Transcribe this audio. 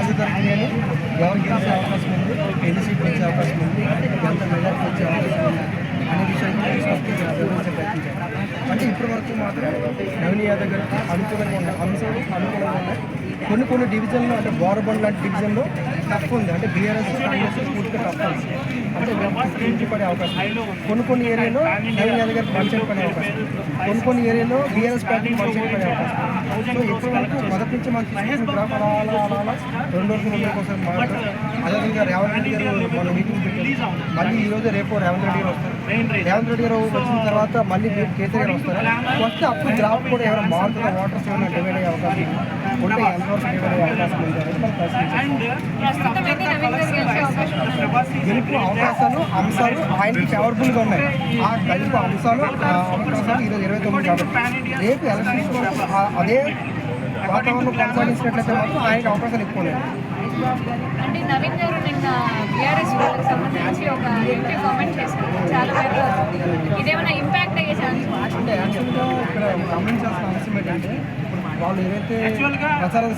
ఎంత దొరికినాయని ఎవరు గెలిచే అవకాశం ఉంది? ఎన్ని సీట్లు వచ్చే అవకాశం ఉంది? ఎంత మెజార్టీ వచ్చే అవకాశం ఉంది? అనే విషయాన్ని కూడా తీసుకొచ్చి వివరించే ప్రయత్నం అంటే ఇప్పటి వరకు మాత్రం నవీన్ యాదవ్ గారికి అనుకూలంగా ఉన్నాయి అంశాలు అనుకూలంగా ఉన్నాయి. కొన్ని కొన్ని డివిజన్లో అంటే బోరబండ్ లాంటి డివిజన్లో తక్కువ ఉంది. అంటే బీఆర్ఎస్ కాంగ్రెస్ పూర్తిగా తక్కువ ఉంది. అంటే ఇంటి పడే అవకాశం కొన్ని కొన్ని ఏరియాలో నవీన్ యాదవ్ గారికి మంచి పడే అవకాశం కొన్ని కొన్ని ఏరియాలో బీఆర్ఎస్ పార్టీ మంచి పడే అవకాశం సో ఇప్పటి వరకు నుంచి గ్రాఫ్ అలా అలా రెండు రోజుల ముందు కోసం అదేవిధంగా రేవంత్ రెడ్డి గారు మన మీటింగ్ పెట్టారు మళ్ళీ ఈ రోజు రేపు రేవంత్ రెడ్డి గారు వస్తారు రేవంత్ రెడ్డి గారు వచ్చిన తర్వాత మళ్ళీ మీరు కేసీఆర్ వస్తారు వస్తే అప్పుడు గ్రాఫ్ కూడా ఎవరైనా మారుతుందా వాటర్స్ ఏమైనా డివైడ్ అయ్యే అవకాశం. ఉంటే ఎంతవరకు డివైడ్ అయ్యే అవకాశం గెలుపు అవకాశాలు అంశాలు ఆయనకి ఫేవరబుల్గా ఉన్నాయి ఆ గెలుపు అంశాలు అవకాశాలు ఈరోజు ఇరవై తొమ్మిది కాబట్టి రేపు ఎలక్షన్స్ అదే వాతావరణం కొనసాగించినట్లయితే మాత్రం ఆయనకి అవకాశాలు ఎక్కువ ఉన్నాయి. అంటే నవీన్ గారు నిన్న బీఆర్ఎస్ వాళ్ళకి సంబంధించి ఒక ఎంపీ కామెంట్ చేశారు. చాలా వైపు ఇదేమైనా ఇంపాక్ట్ అయ్యే ఛాన్స్ అంటే యాక్చువల్గా ఇక్కడ గమనించాల్సిన అవసరం ఏంటంటే ఇప్పుడు వాళ్ళు ఏదైతే ప్రచారం